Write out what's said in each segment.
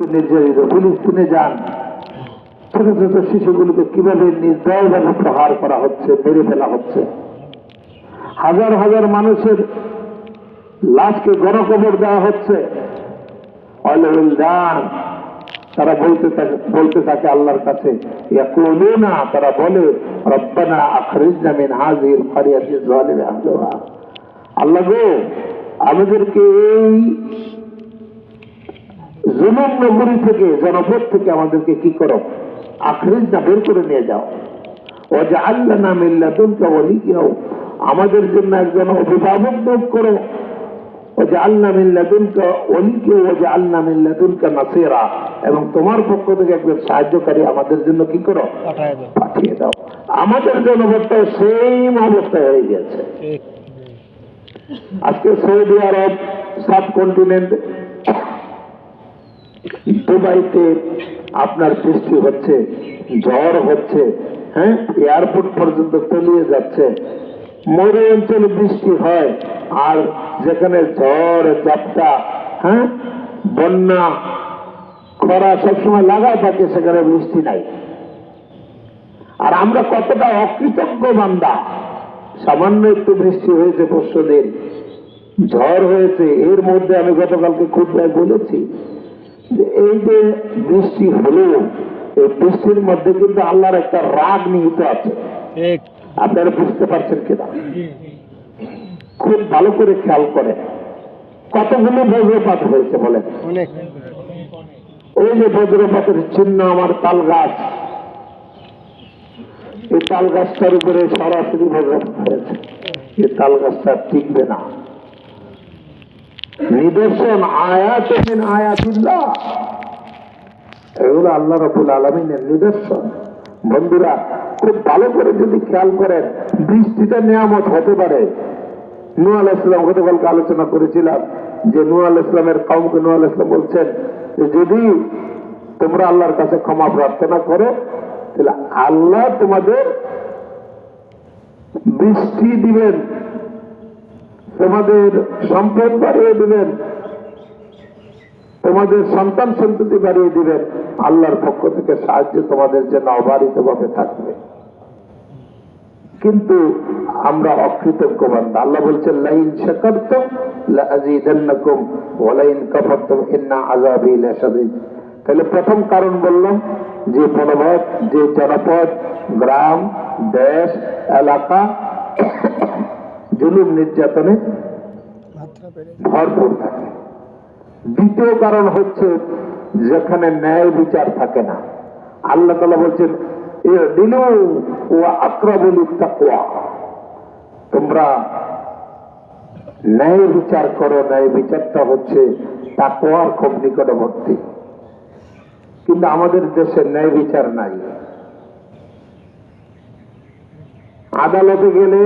নির্যাতিত ফিলিস্তিনে যান। ছোট ছোট শিশুগুলোকে কীভাবে নির্দয়ভাবে প্রহার করা হচ্ছে, মেরে ফেলা হচ্ছে? হাজার হাজার মানুষের লাশকে গণকবর দেওয়া হচ্ছে। তারা বলতে থাকে বলতে থাকে আল্লাহর কাছে না তারা বলে, রব্বানা আখরিজনা মিন হাজির ফারিয়াতি জালিমি আল্লাহ গো আমাদেরকে এই জুলুম নগরী থেকে জনপদ থেকে আমাদেরকে কি করো? আখরিজ না বের করে নিয়ে যাও। ও যে আল্লাহ নাম ইল্লাদুলকা ওলিয়াও আমাদের জন্য একজন অভিভাবক যোগ করো। ও যে আল্লাহ মিল্লাদুলকা অলিকে ও যে আল্লাহ মিল্লাদুলকা নাসিরা। এবং তোমার পক্ষ থেকে একজন সাহায্যকারী আমাদের জন্য কি করো? পাঠিয়ে দাও। আমাদের জনপদটা সেম অবস্থায় হয়ে গেছে আজকে সৌদি আরব সাবকন্টিনেন্ট দুবাইতে আপনার বৃষ্টি হচ্ছে, ঝড় হচ্ছে হ্যাঁ? এয়ারপোর্ট পর্যন্ত তলিয়ে যাচ্ছে। মরু অঞ্চলে বৃষ্টি হয়, আর যেখানে ঝড়, ঝাপটা হ্যাঁ? বন্যা, খরা সবসময় লাগা থাকে, সেখানে বৃষ্টি নাই। আর আমরা কতটা অকৃতজ্ঞ বান্দা। সামান্য একটু বৃষ্টি হয়েছে পরশু দিন ঝড় হয়েছে। এর মধ্যে আমি গতকালকে খুদ্ায় বলেছি এই যে বৃষ্টি হলো এই বৃষ্টির মধ্যে কিন্তু আল্লাহর একটা রাগ নিহিত আছে। আপনারা বুঝতে পারছেন কিনা? খুব ভালো করে খেয়াল করেন। কতগুলো বজ্রপাত হয়েছে বলেন? অনেক। ওই যে বজ্রপাতের চিহ্ন আমার তাল গাছ। এই তাল গাছটার উপরে সরাসরি বজ্রপাত হয়েছে। এই তাল গাছটা টিকবে না। নিদর্শন, আয়াত আয়াতিল্লাহ। এগুলো আল্লাহ রবুল আলমিনের নিদর্শন। বন্ধুরা, খুব ভালো করে যদি খেয়াল করেন বৃষ্টিটা নিয়ামত হতে পারে। নূ আল ইসলাম গতকালকে আলোচনা করেছিলাম যে নূ আল ইসলামের কাউকে নূ আল ইসলাম বলছেন যদি তোমরা আল্লাহর কাছে ক্ষমা প্রার্থনা করো, তাহলে আল্লাহ তোমাদের বৃষ্টি দিবেন। তোমাদের সম্পদ বাড়িয়ে দিবেন। তোমাদের সন্তান সন্ততি বাড়িয়ে দিবেন। আল্লাহর পক্ষ থেকে সাহায্য তোমাদের জন্য অবারিত ভাবে থাকবে। কিন্তু আমরা অকৃতজ্ঞ বান্দা। আল্লাহ বলছেন, লাইন শাকারতুম লাযীদান্নাকুম ওয়া লাইন কাফারতুম ইন্না আযাবি তাহলে প্রথম কারণ বললাম যে পর্বত যে জনপদ গ্রাম, দেশ, এলাকা জুলুম নির্যাতনে ভরপুর থাকে। দ্বিতীয় কারণ হচ্ছে যেখানে ন্যায় বিচার থাকে না। আল্লাহ তালা বলছেন তোমরা ন্যায় বিচার করো। ন্যায় বিচারটা হচ্ছে তাকুয়ার খুব নিকটবর্তী। কিন্তু আমাদের দেশে ন্যায় বিচার নাই। আদালতে গেলে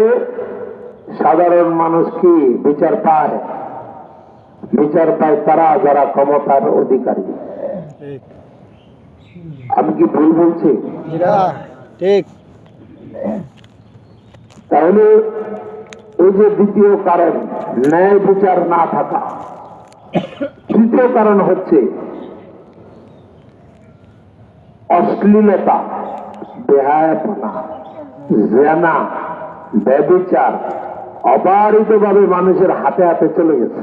সাধারণ মানুষ কি বিচার পায়? বিচার পায় তারা যারা ক্ষমতার অধিকারী। আমি কি ভুল বলছি? ঠিক। তাহলে এই যে দ্বিতীয় কারণ ন্যায় বিচার না থাকা। তৃতীয় কারণ হচ্ছে অশ্লীলতা বেহায়াপনা জেনা ব্যবিচার অবারিতভাবে মানুষের হাতে হাতে চলে গেছে।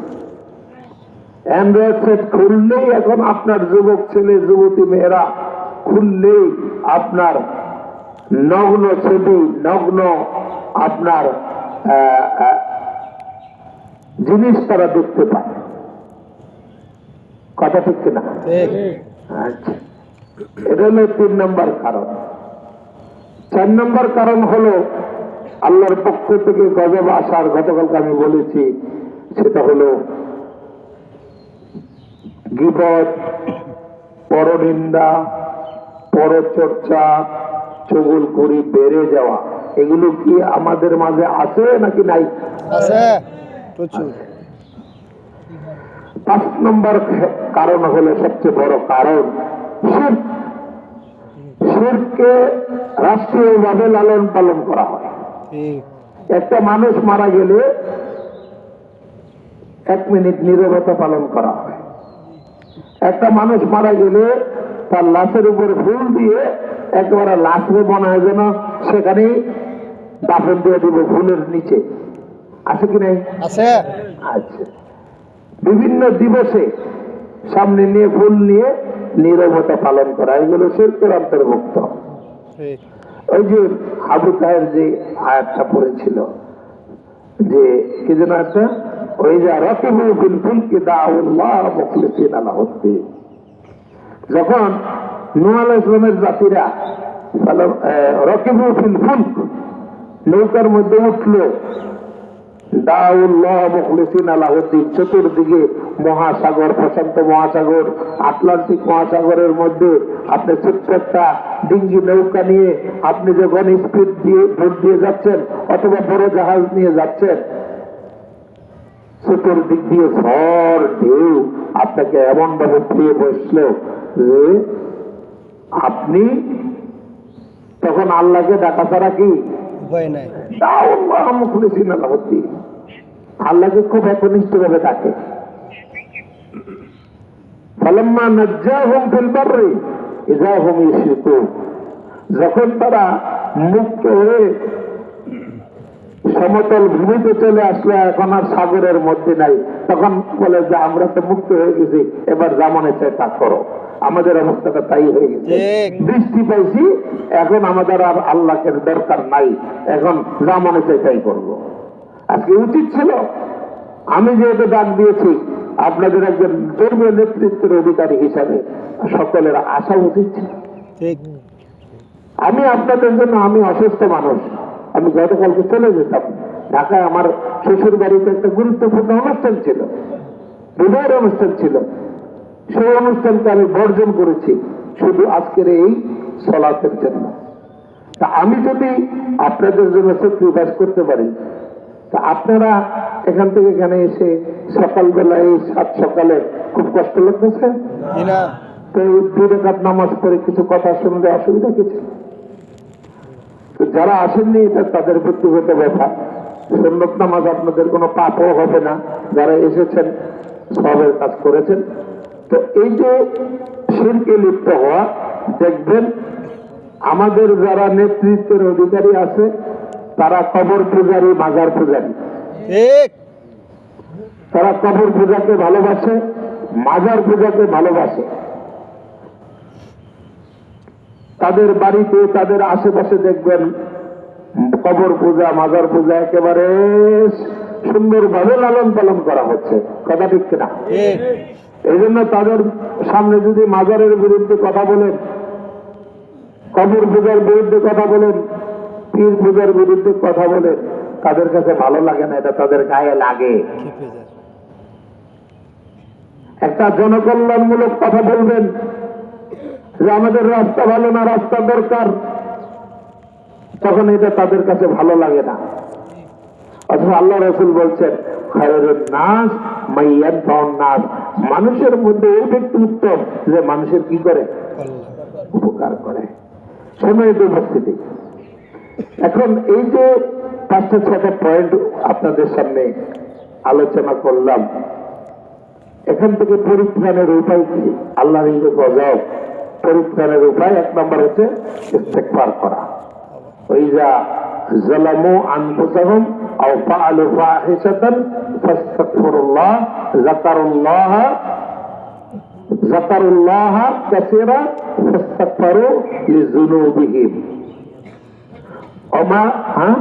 অ্যান্ড্রয়েড সেট খুললেই এখন আপনার যুবক ছেলে যুবতী মেয়েরা খুললেই আপনার নগ্ন ছবি নগ্ন আপনার জিনিস তারা দেখতে পায়। কথা ঠিক কিনা? ঠিক। আচ্ছা। এটা হলো তিন নম্বর কারণ। চার নম্বর কারণ হলো আল্লাহর পক্ষ থেকে গজব আসার গতকালকে আমি বলেছি সেটা হলো গিবত পরনিন্দা পরচর্চা চগুল করি বেড়ে যাওয়া এগুলো কি আমাদের মাঝে আছে নাকি নাই? আছে প্রচুর। পাঁচ নম্বর কারণ হলো সবচেয়ে বড় কারণ শির্ক। রাষ্ট্রীয়ভাবে লালন পালন করা হয়। একটা মানুষ মারা গেলে এক মিনিট নীরবতা পালন করা হয়। একটা মানুষ মারা গেলে তার লাশের উপর ফুল দিয়ে একেবারে লাশে মনে হয় যেন সেখানেই দাফন দিয়ে দিব ফুলের নিচে। আছে কি নাই? আছে। আচ্ছা বিভিন্ন দিবসে সামনে নিয়ে ফুল নিয়ে নীরবতা পালন করা এগুলো শিল্পের অন্তর্ভুক্ত। ওই যে আবু তাহের যে আয়াতটা পড়েছিল, যে কি যেন একটা ওই যে রকিবু বিল ফুলকি দাউল্লাহ মুখলিসিন আলা হদ্দিন যখন আলাইহিস ইসলামের জাতিরা রকিবু ফিল ফুলক, নৌকার মধ্যে উঠল, দাউল্লাহ মুখলিসিন আলাহদ্দিন চতুর্দিকে মহাসাগর প্রশান্ত মহাসাগর আটলান্টিক মহাসাগরের মধ্যে আপনি ছোট্ট একটা ডিঙ্গি নৌকা নিয়ে আপনি যখন স্পিড দিয়ে ভোট দিয়ে যাচ্ছেন অথবা বড় জাহাজ নিয়ে যাচ্ছেন চতুর্দিক দিয়ে ঝড় ঢেউ আপনাকে এমন ভাবে পেয়ে বসল যে আপনি তখন আল্লাহকে ডাকা ছাড়া কি? আল্লাহকে খুব একনিষ্ঠ ভাবে ডাকে। ফালাম্মা নাজ্জাহুম ফিল বাররি ইযা হুম যখন তারা মুক্ত হয়ে সমতল ভূমিতে চলে আসলো এখন আর সাগরের মধ্যে নাই। তখন বলে যে আমরা তো মুক্ত হয়ে গেছি এবার জামানে চাই তা করো। আমাদের অবস্থাটা তাই হয়ে গেছে। বৃষ্টি পাইছি এখন আমাদের আর আল্লাহকে দরকার নাই। এখন যা মনে চাই তাই করব। আজকে উচিত ছিল আমি যেহেতু ডাক দিয়েছি আপনাদের একজন ধর্মীয় নেতৃত্বের অধিকারী হিসাবে সকলের আসা উচিত আমি আপনাদের জন্য আমি অসুস্থ মানুষ। আমি গতকালকে চলে যেতাম। ঢাকায় আমার শ্বশুর বাড়িতে একটা গুরুত্বপূর্ণ অনুষ্ঠান ছিল। বিবাহের অনুষ্ঠান ছিল। সেই অনুষ্ঠানকে আমি বর্জন করেছি শুধু আজকের এই সলাতের জন্য। তা আমি যদি আপনাদের জন্য স্যাক্রিফাইস করতে পারি তা আপনারা এখান থেকে এখানে এসে সকালবেলা এই সাত সকালে খুব কষ্ট লাগতেছে? তো এই দুই রেখাত নামাজ পড়ে কিছু কথা শুনলে অসুবিধা কিছু তো যারা আসেননি এটা তাদের ব্যক্তিগত ব্যাপার। সন্ন্যত নামাজ আপনাদের কোনো পাপও হবে না। যারা এসেছেন সবের কাজ করেছেন। তো এই যে শিরকে লিপ্ত হওয়া দেখবেন আমাদের যারা নেতৃত্বের অধিকারী আছে তারা কবর পূজারী মাজার পূজারী। তারা কবর পূজাকে ভালোবাসে মাজার পূজাকে ভালোবাসে। তাদের বাড়িতে তাদের আশেপাশে দেখবেন কবর পূজা মাজার পূজা একেবারে সুন্দরভাবে লালন পালন করা হচ্ছে। কথা ঠিক কিনা? এই জন্য তাদের সামনে যদি মাজারের বিরুদ্ধে কথা বলেন কবর পূজার বিরুদ্ধে কথা বলেন পীর পূজার বিরুদ্ধে কথা বলেন তাদের কাছে ভালো লাগে না এটা তাদের গায়ে লাগে। একটা জনকল্যাণমূলক কথা বলবেন যে আমাদের রাস্তা ভালো না রাস্তা দরকার। তখন এটা তাদের কাছে ভালো লাগে না। অথচ আল্লাহ রসুল বলছেন নাস মাইয়ান নাস। মানুষের মধ্যে এই ব্যক্তি উত্তম যে মানুষের কি করে? উপকার করে। সময়ের উপস্থিতি। এখন এই যে পাঁচটা ছটা পয়েন্ট আপনাদের সামনে আলোচনা করলাম, এখান থেকে পরিত্রাণের উপায় কি? আল্লাহ গজাও পরিত্রাণের উপায় এক নম্বর হচ্ছে ইস্তেকবার করা। ওই যা জলামু আও ফাআলু ফাহিশাতান ফাস্তাগফিরুল্লাহ ওমা হ্যাঁ?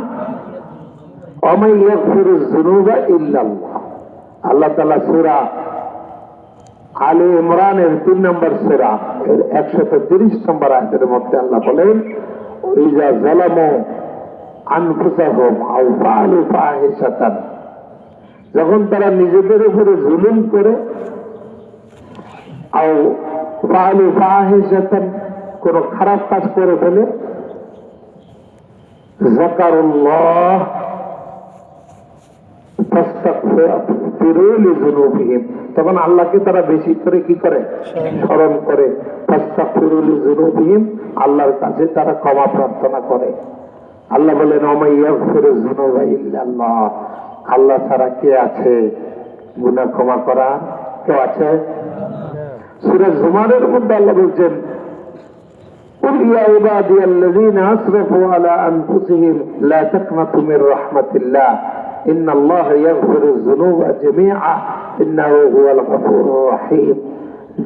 ওমা ইয়াগফিরু যুনুবা ইল্লাল্লাহ। আল্লাহ তাআলা সূরা আলে ইমরানের তিন নম্বর সেরা একশত তিরিশ নম্বর আয়তের মধ্যে আল্লাহ বলেন, ইজা জালামু আনফুসাহুম আও ফাআলু ফাহিশাতান। যখন তারা নিজেদের উপরে জুলুম করে, আও ফাআলু ফাহিশাতান, কোন খারাপ কাজ করে ফেলে তখন আল্লাহকে তারা বেশি করে কি করে? স্মরণ করে। আল্লাহর কাছে তারা ক্ষমা প্রার্থনা করে। আল্লাহ বলেন আল্লাহ ছাড়া কে আছে? গুনাহ ক্ষমা করা কেউ আছে? সুরেশ জুমারের মধ্যে আল্লাহ বলছেন قل يا عبادي الذين اسرفوا على انفسهم لا تقنطوا من رحمه الله ان الله يغفر الذنوب جميعا انه هو الغفور الرحيم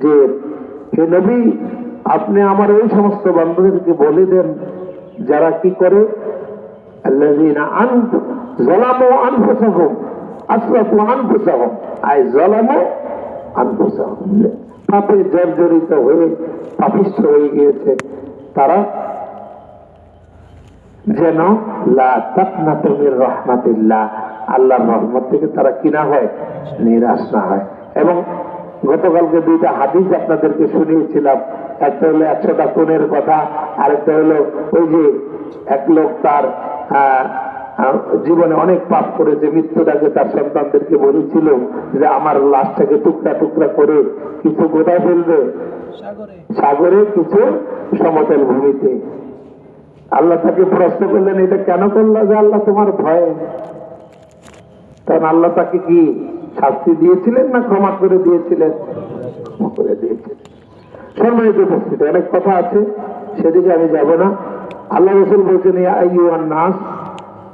যে হে নবী আপনি আমার ওই সমস্ত বান্ধবদেরকে বলে দেন যারা কি করে الذين أنت- ظلموا أنفسهم أسرفوا أنفسهم أي ظلموا أنفسهم পাপে জর্জরিত হয়ে পাপিষ্ঠ হয়ে গিয়েছে তারা যেন রাহমাতিল্লাহ আল্লাহর রহমত থেকে তারা কিনা হয় নিরাশ না হয়। এবং গতকালকে দুইটা হাদিস আপনাদেরকে শুনিয়েছিলাম। একটা হলো একশোটা কোনের কথা আরেকটা হলো ওই যে এক লোক তার আহ, জীবনে অনেক পাপ করেছে মৃত্যুর আগে তার সন্তানদেরকে বলেছিল যে আমার লাশটাকে টুকরা টুকরা করে কিছু গোটা ফেলবে। সাগরে। কিছু সমতল ভূমিতে। আল্লাহ তাকে প্রশ্ন করলেন এটা কেন করল যে আল্লাহ তোমার ভয়ে? তখন আল্লাহ তাকে কি শাস্তি দিয়েছিলেন না ক্ষমা করে দিয়েছিলেন? ক্ষমা করে দিয়েছিলেন। সম্মানিত উপস্থিত অনেক কথা আছে সেদিকে আমি যাব না। আল্লাহ রসুল বলছেন নাস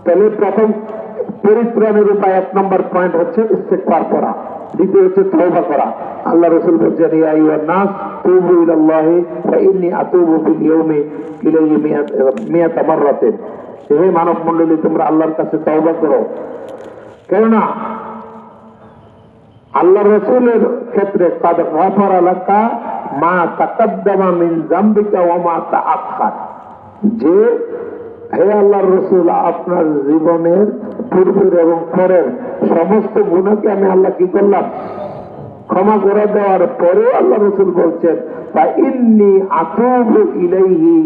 তাহলে প্রথম পরিত্রাণের উপায় এক নম্বর পয়েন্ট হচ্ছে ইস্তেকবার করা। দ্বিতীয় হচ্ছে করা। আল্লাহ রসুল বলছেন নাস ইলাল্লাহি আতুবু ইয়াউমি ইলাইহি মিয়াত হে মানব মণ্ডলী তোমরা আল্লাহর কাছে তওবা করো। কেননা আল্লাহ রসুলের ক্ষেত্রে, কাদ এলাকা মা তাকাদ্দামা মিন জাম্বিকা ওয়া মা তাআখার যে হে আল্লাহর রসুল, আপনার জীবনের পূর্বের এবং পরের সমস্ত গুণাকে আমি আল্লাহ কি করলাম? ক্ষমা করে দেওয়ার পরেও আল্লাহ রসুল বলছেন বা ইন্নি আতুবু ইলাইহি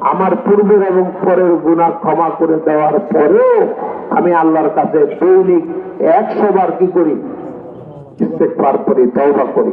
আমার পূর্বের এবং পরের গুনাহ ক্ষমা করে দেওয়ার পরেও আমি আল্লাহর কাছে দৈনিক একশো বার কি করি? ইস্তেগফার করি, তওবা করি।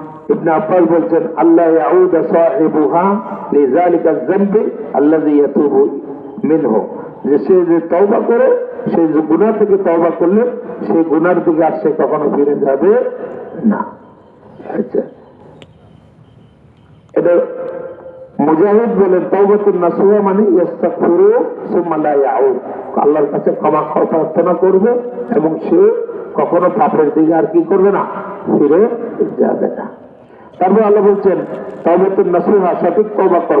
আর সে কখনো ফিরে যাবে না। আচ্ছা। এটা মুজাহিদ বলেন নাসুহা মানে আল্লাহর কাছে ক্ষমা প্রার্থনা করবে এবং সে কখনো পাপের দিকে আর কি করবে না, ফিরে যাবে না। তারপর আল্লাহ বলছেন তবে তো নসিহা সঠিক তওবা করবে